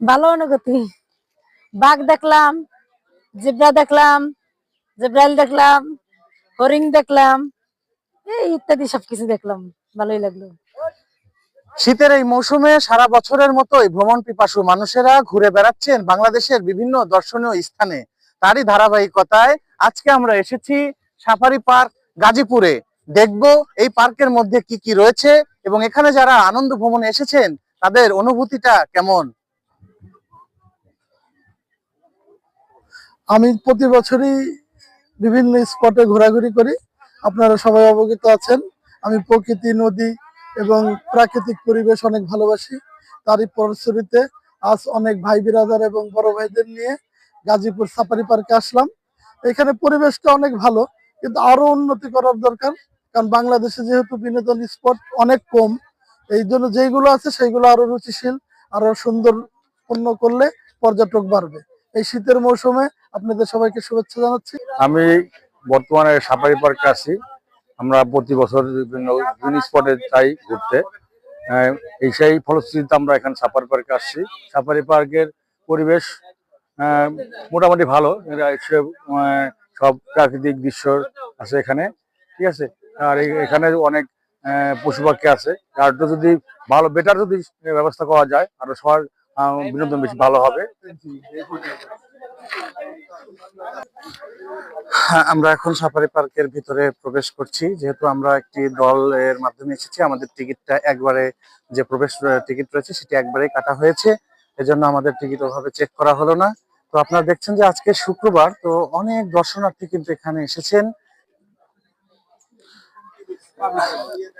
ভালো অনুভূতি। বাঘ দেখলাম, জিব্রা দেখলাম, জিব্রাইল দেখলাম, হরিণ দেখলাম, এই ইত্যাদি সবকিছু দেখলাম। ভালোই লাগল। শীতের এই মৌসুমে সারা বছরের মতোই ভ্রমণ পিপাসু মানুষেরা ঘুরে বেড়াচ্ছেন বাংলাদেশের বিভিন্ন দর্শনীয় স্থানে। তারই ধারাবাহিকতায় আজকে আমরা এসেছি সাফারি পার্ক গাজীপুরে। দেখব এই পার্কের মধ্যে কি কি রয়েছে এবং এখানে যারা আনন্দ ভ্রমণে এসেছেন, তাদের অনুভূতিটা কেমন? আমি প্রতি বছরই বিভিন্ন স্পটে ঘোরাঘুরি করি। আপনারা সবাই অবগত আছেন। আমি প্রকৃতি, নদী এবং প্রাকৃতিক পরিবেশ অনেক ভালোবাসি। তারই ফলশ্রুতিতে আজ অনেক ভাই বিরাদার এবং বড় ভাইদের নিয়ে গাজীপুর সাফারি পার্কে আসলাম। এখানে পরিবেশটা অনেক ভালো, কিন্তু আরও উন্নতি করার দরকার। কারণ বাংলাদেশে যেহেতু বিনোদন স্পট অনেক কম, এই জন্য যেইগুলো আছে সেইগুলো আরও রুচিশীল, আরও সুন্দর পূর্ণ করলে পর্যটক বাড়বে। এই শীতের মৌসুমে আপনাদের সবাইকে শুভেচ্ছা জানাচ্ছি। আমি বর্তমানে সাফারি পার্কে আছি। আমরা প্রতি বছর বিভিন্ন বিভিন্ন স্পটে যাই ঘুরতে। এই সেই ফলশ্রুতিতে আমরা এখানে সাফারি পার্কে আসছি। সাফারি পার্কের পরিবেশ মোটামুটি ভালো। সব প্রাকৃতিক দৃশ্য আছে এখানে। ঠিক আছে? আর এখানে অনেক পশু পাখি আছে। আর একটু যদি ভালো বেটার যদি ব্যবস্থা করা যায়, আরও সবার বিনোদন বেশি ভালো হবে। আমরা এখন সাফারি পার্কের ভিতরে প্রবেশ করছি। যেহেতু আমরা একটি দলের মাধ্যমে এসেছি, আমাদের টিকিটটা একবারে যে প্রবেশ টিকিট রয়েছে সেটি একবারে কাটা হয়েছে। এজন্য আমাদের টিকিট ওভাবে চেক করা হলো না। তো আপনারা দেখছেন যে আজকে শুক্রবার, তো অনেক দর্শনার্থী কিন্তু এখানে এসেছেন।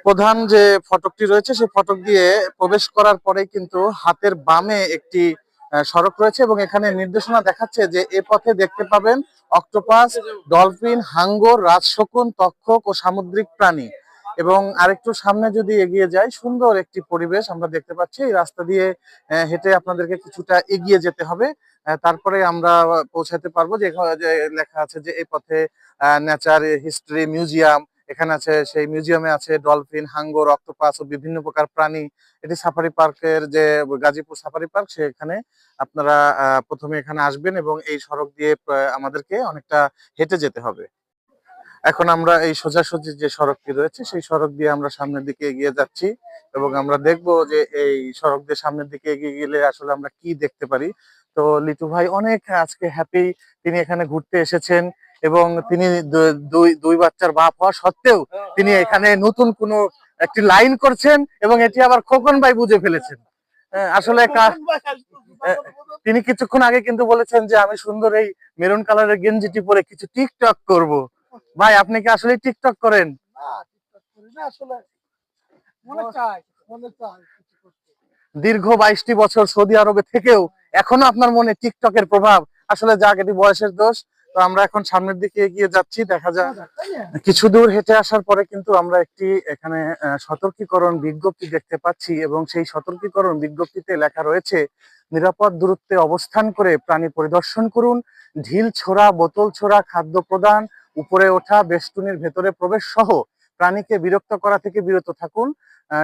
প্রধান যে ফটকটি রয়েছে সেই ফটক দিয়ে প্রবেশ করার পরেই কিন্তু হাতের বামে একটি সড়ক রয়েছে এবং এখানে নির্দেশনা দেখাচ্ছে যে এ পথে দেখতে পাবেন অক্টোপাস, ডলফিন, হাঙ্গর, রাজশকুন, তক্ষক ও সামুদ্রিক প্রাণী। এবং আরেকটু সামনে যদি এগিয়ে যাই, সুন্দর একটি পরিবেশ আমরা দেখতে পাচ্ছি। এই রাস্তা দিয়ে হেঁটে আপনাদেরকে কিছুটা এগিয়ে যেতে হবে। তারপরে আমরা পৌঁছাতে পারব যে লেখা আছে যে এই পথে নেচার হিস্ট্রি, মিউজিয়াম এখানে আছে, সেই মিউজিয়ামে আছে ডলফিন হাঙ্গর অক্টোপাস ও বিভিন্ন প্রকার প্রাণী। এটি সাফারি পার্কের যে গাজীপুর সাফারি পার্ক সেখানে আপনারা প্রথমে এখানে আসবেন এবং এই সড়ক দিয়ে আমাদেরকে অনেকটা হেঁটে যেতে হবে। এখন আমরা এই সোজাসুজি যে সড়কটি রয়েছে, সেই সড়ক দিয়ে আমরা সামনের দিকে এগিয়ে যাচ্ছি এবং আমরা দেখব যে এই সড়ক দিয়ে সামনের দিকে এগিয়ে গেলে আসলে আমরা কি দেখতে পারি। তো লিটু ভাই, অনেক আজকে হ্যাপি তিনি এখানে ঘুরতে এসেছেন। এবং তিনি দুই দুই বাচ্চার বাপ হওয়া সত্ত্বেও তিনি এখানে নতুন কোনো একটি লাইন করছেন এবং এটি আবার খোকন ভাই বুঝে ফেলেছেন। হ্যাঁ, আসলে তিনি কিছুক্ষণ আগে কিন্তু বলেছেন যে আমি সুন্দর এই মেরুন কালারের গেঞ্জিটি পরে কিছু টিকটক করব। ভাই আপনি কি আসলে টিকটক করেন। দীর্ঘ বাইশটি বছর সৌদি আরবে থেকেও এখনও আপনার মনে টিকটকের প্রভাব। আসলে যাক এটি বয়সের দোষ। তো আমরা এখন সামনের দিকে এগিয়ে যাচ্ছি, দেখা যাক। কিছু দূর হেঁটে আসার পরে কিন্তু আমরা একটি এখানে সতর্কীকরণ বিজ্ঞপ্তি দেখতে পাচ্ছি এবং সেই সতর্কীকরণ বিজ্ঞপ্তিতে লেখা রয়েছে, নিরাপদ দূরত্বে অবস্থান করে প্রাণী পরিদর্শন করুন, ঢিল ছোড়া, বোতল ছোড়া, খাদ্য প্রদান, উপরে ওঠা, বেষ্টনীর ভেতরে প্রবেশ সহ প্রাণীকে বিরক্ত করা থেকে বিরত থাকুন।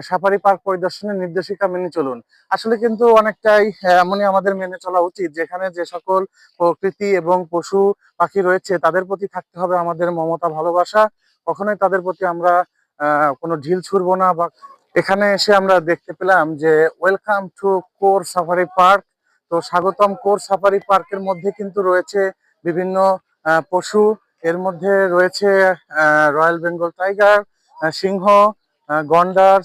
সাফারি পার্ক পরিদর্শনের নির্দেশিকা মেনে চলুন। আসলে কিন্তু অনেকটাই এমনই আমাদের মেনে চলা উচিত, যেখানে যে সকল প্রকৃতি এবং পশু পাখি রয়েছে, তাদের প্রতি থাকতে হবে আমাদের মমতা ভালোবাসা। কখনোই তাদের প্রতি আমরা কোনো ঢিল ছুড়বো না বা এখানে এসে আমরা দেখতে পেলাম যে welcome to core safari park তো স্বাগতম কোর সাফারি পার্কের মধ্যে কিন্তু রয়েছে বিভিন্ন পশু। এর মধ্যে রয়েছে রয়্যাল বেঙ্গল টাইগার সিংহ গন্ডার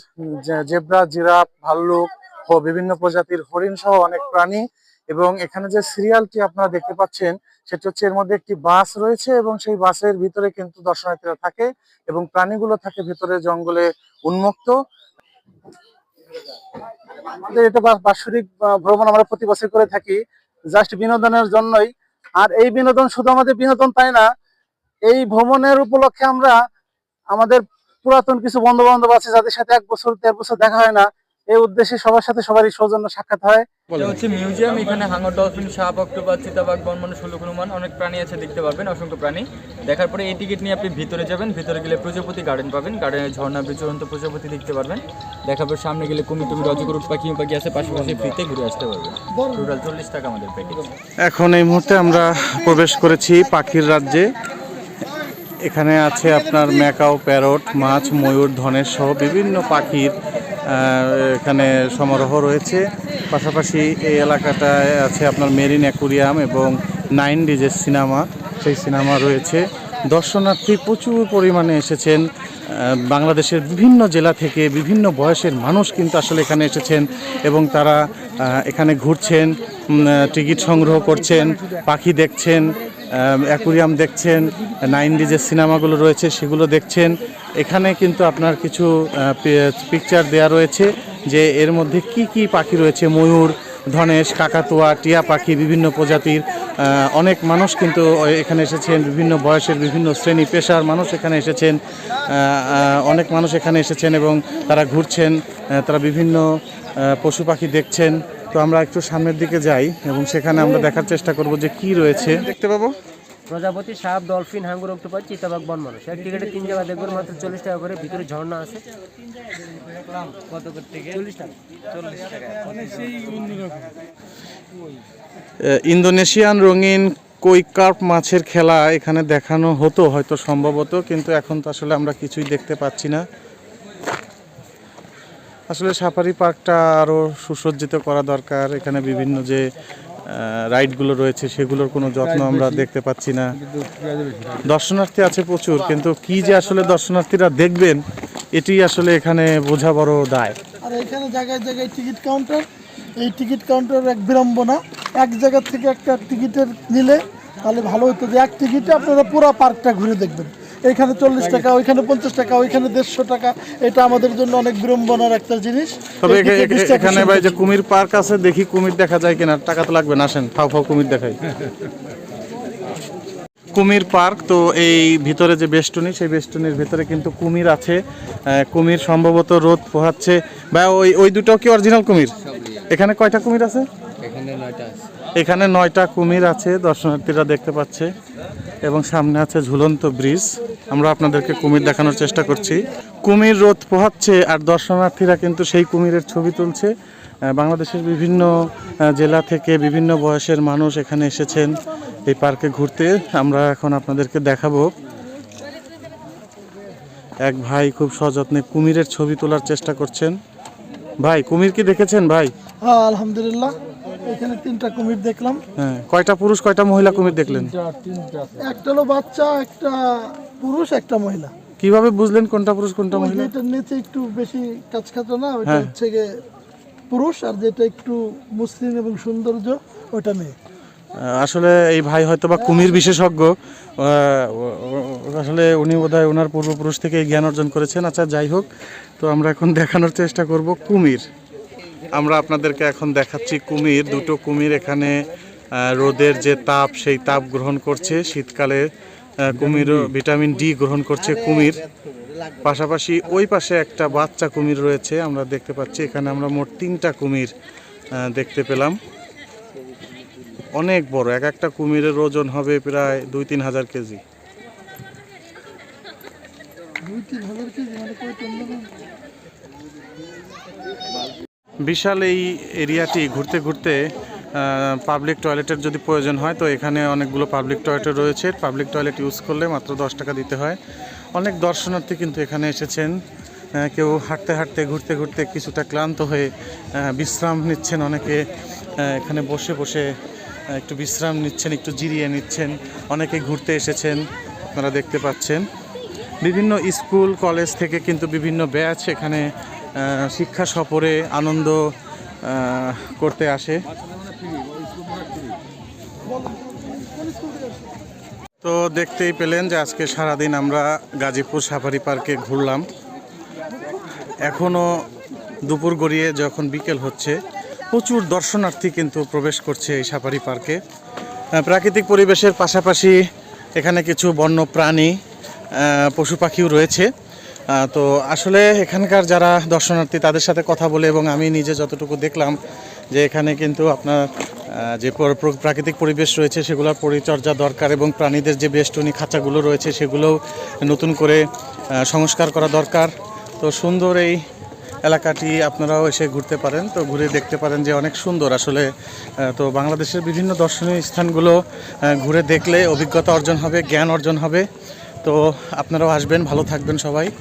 জেব্রা, জিরাফ, ভাল্লুক ও বিভিন্ন প্রজাতির হরিণ সহ অনেক প্রাণী এবং এখানে যে সিরিয়ালটি আপনারা দেখতে পাচ্ছেন, সেটা হচ্ছে এর মধ্যে একটি বাস রয়েছে এবং সেই বাসের ভিতরে কিন্তু দর্শনার্থীরা থাকে এবং প্রাণীগুলো থাকে ভিতরে জঙ্গলে উন্মুক্ত। এটা বাৎসরিক ভ্রমণ আমরা প্রতি বছর করে থাকি, জাস্ট বিনোদনের জন্যই। আর এই বিনোদন শুধু আমাদের বিনোদন তাই না, এই ভ্রমণের উপলক্ষে আমরা আমাদের পুরাতন কিছু বন্ধু বান্ধব আছে যাদের সাথে এক বছর দেড় বছর দেখা হয় না এই উদ্দেশ্যে সবার সাথে সবারই সৌজন্য সাক্ষাৎ হয়। এটা হচ্ছে মিউজিয়াম এখানে হাঙর ডলফিন সাপ অক্টোপাস চিতাবাঘ বনমানুষ ষোলো অনেক প্রাণী আছে দেখতে পাবেন অসংখ্য প্রাণী। দেখার পরে এই টিকিট নিয়ে আপনি ভিতরে যাবেন ভিতরে গেলে প্রজাপতি গার্ডেন পাবেন গার্ডেনে ঝর্ণা বিচরন্ত প্রজাপতি দেখতে পারবেন। দেখার পর সামনে গেলে কুমি টুমি রজগরু পাখি পাখি আছে পাশাপাশি ফ্রিতে ঘুরে আসতে পারবেন। টোটাল চল্লিশ টাকা আমাদের প্যাকেজ এখন এই মুহূর্তে আমরা প্রবেশ করেছি পাখির রাজ্যে। এখানে আছে আপনার ম্যাকাও প্যারট, মাছ, ময়ূর, ধনেশ সহ বিভিন্ন পাখির এখানে সমারোহ রয়েছে। পাশাপাশি এই এলাকাটায় আছে আপনার মেরিন অ্যাকুরিয়াম এবং নাইন ডিজের সিনেমা, সেই সিনেমা রয়েছে। দর্শনার্থী প্রচুর পরিমাণে এসেছেন। বাংলাদেশের বিভিন্ন জেলা থেকে বিভিন্ন বয়সের মানুষ কিন্তু আসলে এখানে এসেছেন এবং তারা এখানে ঘুরছেন টিকিট সংগ্রহ করছেন, পাখি দেখছেন অ্যাকুরিয়াম দেখছেন, নাইন যে সিনেমাগুলো রয়েছে সেগুলো দেখছেন। এখানে কিন্তু আপনার কিছু পিকচার দেয়া রয়েছে যে এর মধ্যে কি কি পাখি রয়েছে, ময়ূর, ধনেশ, কাকাতুয়া, টিয়া পাখি, বিভিন্ন প্রজাতির। অনেক মানুষ কিন্তু এখানে এসেছেন, বিভিন্ন বয়সের বিভিন্ন শ্রেণি পেশার মানুষ এখানে এসেছেন। অনেক মানুষ এখানে এসেছেন এবং তারা ঘুরছেন তারা বিভিন্ন পশু পাখি দেখছেন। তো আমরা একটু সামনের দিকে যাই এবং সেখানে আমরা দেখার চেষ্টা করব যে কি রয়েছে। দেখতে পাবো। প্রজাপতি সাপ ডলফিন হাঙ্গুর অক্টোপাস চিতাবাঘ বন মানুষ। এক টিকিটে তিন জায়গা দেখবেন মাত্র চল্লিশ টাকা করে। ভিতরে ঝর্ণা আছে। কত করে টিকিট? চল্লিশ টাকা। ইন্দোনেশিয়ান রঙিন কৈকার্প মাছের খেলা এখানে দেখানো হতো হয়তো সম্ভবত কিন্তু এখন তো আসলে আমরা কিছুই দেখতে পাচ্ছি না। আসলে সাফারি পার্কটা আরও সুসজ্জিত করা দরকার। এখানে বিভিন্ন যে রাইডগুলো রয়েছে সেগুলোর কোনো যত্ন আমরা দেখতে পাচ্ছি না। দর্শনার্থী আছে প্রচুর কিন্তু কি যে আসলে দর্শনার্থীরা দেখবেন এটি আসলে এখানে বোঝা বড় দায়। আর এখানে জায়গায় জায়গায় টিকিট কাউন্টার এই টিকিট কাউন্টার এক বিড়ম্বনা। এক জায়গা থেকে একটা টিকিটের নিলে তাহলে ভালো হতো যে এক টিকিটে আপনারা পুরো পার্কটা ঘুরে দেখবেন। এখানে চল্লিশ টাকা ওইখানে পঞ্চাশ টাকা ওইখানে দেড়শো টাকা। এটা আমাদের জন্য অনেক বিড়ম্বনার একটা জিনিস। তবে এখানে ভাই যে কুমির পার্ক আছে দেখি কুমির দেখা যায় কিনা। টাকা তো লাগবে না আসেন ফাও ফাও কুমির দেখাই। কুমির পার্ক তো এই ভিতরে যে বেষ্টনী সেই বেষ্টনীর ভিতরে কিন্তু কুমির আছে। কুমির সম্ভবত রোদ পোহাচ্ছে। বা ওই ওই দুটো কি অরিজিনাল কুমির? এখানে কয়টা কুমির আছে? এখানে নয়টা আছে। এখানে নয়টা কুমির আছে দর্শনার্থীরা দেখতে পাচ্ছে। এবং সামনে আছে ঝুলন্ত ব্রিজ। আমরা আপনাদেরকে কুমির দেখানোর চেষ্টা করছি। কুমির রোদ পোহাচ্ছে আর দর্শনার্থীরা কিন্তু সেই কুমিরের ছবি তুলছে। বাংলাদেশের বিভিন্ন জেলা থেকে বিভিন্ন বয়সের মানুষ এখানে এসেছেন এই পার্কে ঘুরতে। আমরা এখন আপনাদেরকে দেখাবো। এক ভাই খুব সযত্নে কুমিরের ছবি তোলার চেষ্টা করছেন। ভাই কুমির কি দেখেছেন ভাই? হ্যাঁ আলহামদুলিল্লাহ। এখানে তিনটা কুমির দেখলাম। হ্যাঁ কয়টা পুরুষ কয়টা মহিলা কুমির দেখলেন? একটা হলো বাচ্চা একটা পুরুষ একটা মহিলা। কীভাবে বুঝলেন কোনটা পুরুষ কোনটা মহিলা? যেটার নিচে একটু বেশি কাজ খাতো না ওইটা হ্যাঁ। হচ্ছে গিয়ে পুরুষ আর যেটা একটু মুসলিম এবং সৌন্দর্য ওটা মেয়ে। আসলে এই ভাই হয়তো বা কুমির বিশেষজ্ঞ। আসলে উনি বোধহয় ওনার পূর্বপুরুষ থেকে এই জ্ঞান অর্জন করেছেন। আচ্ছা যাই হোক তো আমরা এখন দেখানোর চেষ্টা করব কুমির। আমরা আপনাদেরকে এখন দেখাচ্ছি কুমির দুটো কুমির এখানে রোদের যে তাপ সেই তাপ গ্রহণ করছে। শীতকালে কুমিরও ভিটামিন ডি গ্রহণ করছে কুমির। পাশাপাশি ওই পাশে একটা বাচ্চা কুমির রয়েছে, আমরা দেখতে পাচ্ছি। এখানে আমরা মোট তিনটা কুমির দেখতে পেলাম। অনেক বড়, এক একটা কুমিরের ওজন হবে প্রায় দুই তিন হাজার কেজি? বিশাল এই এরিয়াটি ঘুরতে ঘুরতে পাবলিক টয়লেটের যদি প্রয়োজন হয়, তো এখানে অনেকগুলো পাবলিক টয়লেট রয়েছে। পাবলিক টয়লেট ইউজ করলে মাত্র দশ টাকা দিতে হয়। অনেক দর্শনার্থী কিন্তু এখানে এসেছেন। কেউ হাঁটতে হাঁটতে, ঘুরতে ঘুরতে কিছুটা ক্লান্ত হয়ে বিশ্রাম নিচ্ছেন অনেকে। এখানে বসে বসে একটু বিশ্রাম নিচ্ছেন, একটু জিরিয়ে নিচ্ছেন। অনেকে ঘুরতে এসেছেন, আপনারা দেখতে পাচ্ছেন। বিভিন্ন স্কুল, কলেজ থেকে কিন্তু বিভিন্ন ব্যাচ এখানে শিক্ষা সফরে আনন্দ করতে আসে। তো দেখতেই পেলেন যে আজকে সারাদিন আমরা গাজীপুর সাফারি পার্কে ঘুরলাম। এখনও দুপুর গড়িয়ে যখন বিকেল হচ্ছে, প্রচুর দর্শনার্থী কিন্তু প্রবেশ করছে এই সাফারি পার্কে। প্রাকৃতিক পরিবেশের পাশাপাশি এখানে কিছু বন্য প্রাণী পশু পাখিও রয়েছে। তো আসলে এখানকার যারা দর্শনার্থী, তাদের সাথে কথা বলে এবং আমি নিজে যতটুকু দেখলাম যে এখানে কিন্তু আপনার যে পর- প্র- প্রাকৃতিক পরিবেশ রয়েছে, সেগুলোর পরিচর্যা দরকার এবং প্রাণীদের যে বেষ্টনী খাঁচাগুলো রয়েছে, সেগুলোও নতুন করে সংস্কার করা দরকার। তো সুন্দর এই এলাকাটি আপনারাও এসে ঘুরতে পারেন, তো ঘুরে দেখতে পারেন যে অনেক সুন্দর। আসলে তো বাংলাদেশের বিভিন্ন দর্শনীয় স্থানগুলো ঘুরে দেখলে অভিজ্ঞতা অর্জন হবে, জ্ঞান অর্জন হবে। তো আপনারাও আসবেন, ভালো থাকবেন সবাই।